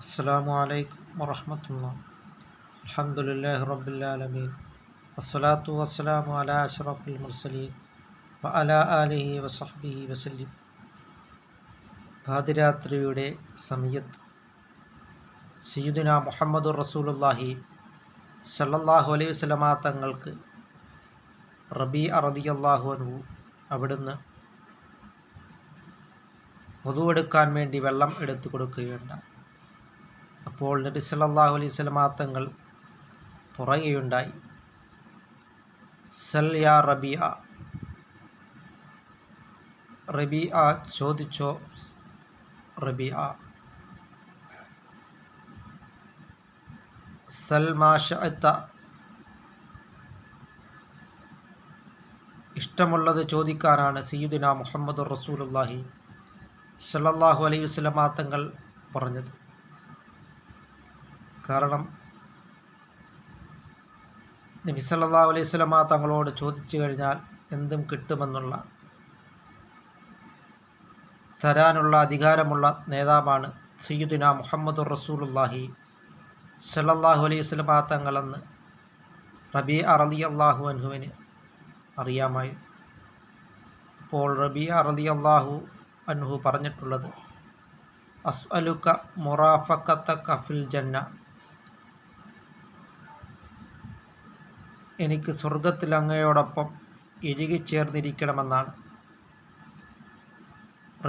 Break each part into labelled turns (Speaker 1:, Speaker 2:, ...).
Speaker 1: അസ്സാം വലൈക്കും വറഹമത്തുള്ള. അലഹമുല്ലാ റബ്ബുലാലമീൻ വസ്സലാത്തു വസ്സലാമു അല അഷറഫുൽ മുർസലീൻ വ അല ആലിഹി വസഹബിഹി വസല്ലിം. പാതിരാത്രിയുടെ സമയത്ത് സയ്യിദുന മുഹമ്മദ് റസൂലുല്ലാഹി സല്ലല്ലാഹു അലൈഹി വസല്ലമ തങ്ങൾക്ക് റബി അറദിയല്ലാഹു അനു അവിടുന്ന് വധുവെടുക്കാൻ വേണ്ടി വെള്ളം എടുത്തു കൊടുക്കുകയുണ്ടായി. അപ്പോൾ നബി സല്ലാഹു അലൈഹി സ്വലമാ തങ്ങൾ റബിയ സൽ യാ റബിയ. റബിയ ചോദിച്ചോ? റബിയ. സൽമാഷത്ത ഇഷ്ടമുള്ളത് ചോദിക്കാനാണ് സയ്യുദിന മുഹമ്മദ് റസൂലുല്ലാഹി സല്ലല്ലാഹു അലൈഹി വസല്ലമ തങ്ങൾ പറഞ്ഞത്. കാരണം നബി സല്ലാ അലൈഹി സ്വലമ തങ്ങളോട് ചോദിച്ചു കഴിഞ്ഞാൽ എന്തും കിട്ടുമെന്നുള്ള തരാനുള്ള അധികാരമുള്ള നേതാവാണ് സയ്യിദുന മുഹമ്മദ് റസൂലുല്ലാഹി സല്ലാഹു അലൈഹി സ്വലമ തങ്ങളെന്ന് റബി അറലി അള്ളാഹു അൻഹുവിന് അറിയാമായി. അപ്പോൾ റബി അറലി അള്ളാഹു അൻഹു പറഞ്ഞിട്ടുള്ളത് അസ്അലുക്ക മുറാഫക്കത്ത കഫിൽ ജന്ന എനിക്ക് സ്വർഗത്തിൽ അങ്ങയോടൊപ്പം ഇഴുകിച്ചേർന്നിരിക്കണമെന്നാണ്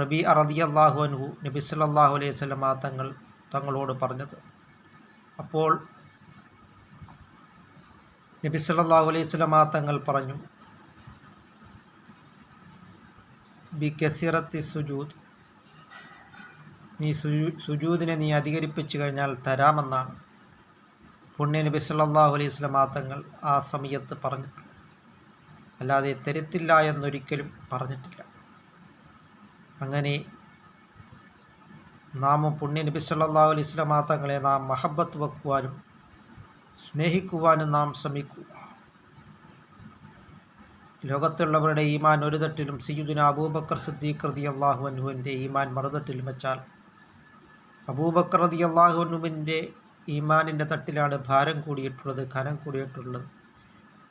Speaker 1: റബി അറദി അള്ളാഹു അൻഹു നബി സല്ലാഹു അലൈഹി സ്വലമ തങ്ങൾ തങ്ങളോട് പറഞ്ഞത്. അപ്പോൾ നബി സല്ലാഹു അലൈഹി സ്വലമ തങ്ങൾ പറഞ്ഞു ബി കസിറത്തി സുജൂദ്. നീ സുജൂദിനെ നീ അധികരിപ്പിച്ചു കഴിഞ്ഞാൽ തരാമെന്നാണ്. പുണ്യ നബി സല്ലാഹു അലൈഹി സ്വലമാ തങ്ങൾ ആ സമയത്ത് പറഞ്ഞിട്ടുണ്ട്. അല്ലാതെ തരത്തില്ല എന്നൊരിക്കലും പറഞ്ഞിട്ടില്ല. അങ്ങനെ നാം പുണ്യ നബി സല്ലാഹു അലൈഹി സ്വലമാ തങ്ങളെ നാം മഹബത്ത് വെക്കുവാനും സ്നേഹിക്കുവാനും നാം ശ്രമിക്കുക. ലോകത്തുള്ളവരുടെ ഈമാൻ ഒരു തട്ടിലും സയ്യുദിന അബൂബക്കർ സിദ്ദീഖ് റതി അള്ളാഹു അനുവിന്റെ ഈമാൻ മറുതട്ടിലും വെച്ചാൽ അബൂബക്കർ റതി അള്ളാഹു അനുവിന്റെ ഈമാനിന്റെ തട്ടിലാണ് ഭാരം കൂടിയിട്ടുള്ളത് ഖനം കൂടിയിട്ടുള്ളത്.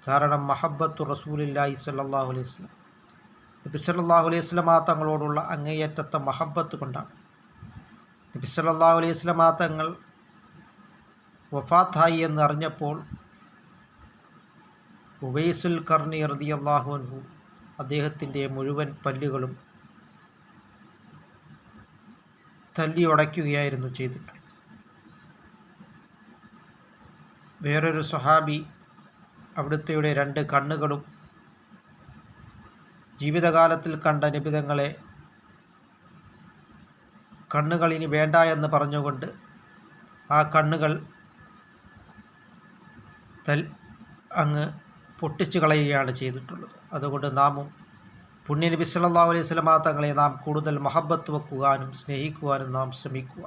Speaker 1: കാരണം മഹബത്തു റസൂലില്ലാഹി സല്ലാഹു അലൈഹി സ്വലം നബി സല്ലാഹു അലൈഹി സ്വലമാ തങ്ങളോടുള്ള അങ്ങേയറ്റത്തെ മഹബത്ത് കൊണ്ടാണ്. നബി സല്ലാഹു അലൈഹി സ്വലമാ തങ്ങൾ വഫാത്തായി എന്ന് അറിഞ്ഞപ്പോൾ കർണി റതി അള്ളാഹു അൻഹു അദ്ദേഹത്തിന്റെ മുഴുവൻ പല്ലുകളും തല്ലി ഉടയ്ക്കുകയായിരുന്നു ചെയ്തിട്ടുള്ളത് വേറൊരു സ്വഹാബി അവിടുത്തെയുടെ രണ്ട് കണ്ണുകളും ജീവിതകാലത്തിൽ കണ്ട നിബിതങ്ങളെ കണ്ണുകൾ ഇനി വേണ്ട എന്ന് പറഞ്ഞുകൊണ്ട് ആ കണ്ണുകൾ തൽ അങ്ങ് പൊട്ടിച്ചു കളയുകയാണ് ചെയ്തിട്ടുള്ളത്. അതുകൊണ്ട് നാമും പുണ്യ നബി സല്ലാ അലൈഹി സ്വലമാ തങ്ങളെ നാം കൂടുതൽ മഹബത്ത് വെക്കുവാനും സ്നേഹിക്കുവാനും നാം ശ്രമിക്കുക.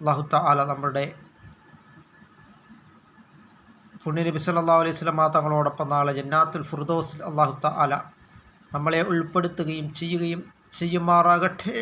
Speaker 1: അള്ളാഹു താല നമ്മുടെ പുണ്യ നബി സല്ലാ അലൈഹി സ്വലമാ തങ്ങളോടൊപ്പം നാളെ ജന്നാത്തുൽ ഫുർദോസ് അള്ളാഹു താല നമ്മളെ ഉൾപ്പെടുത്തുകയും ചെയ്യുകയും ചെയ്യുമാറാകട്ടെ.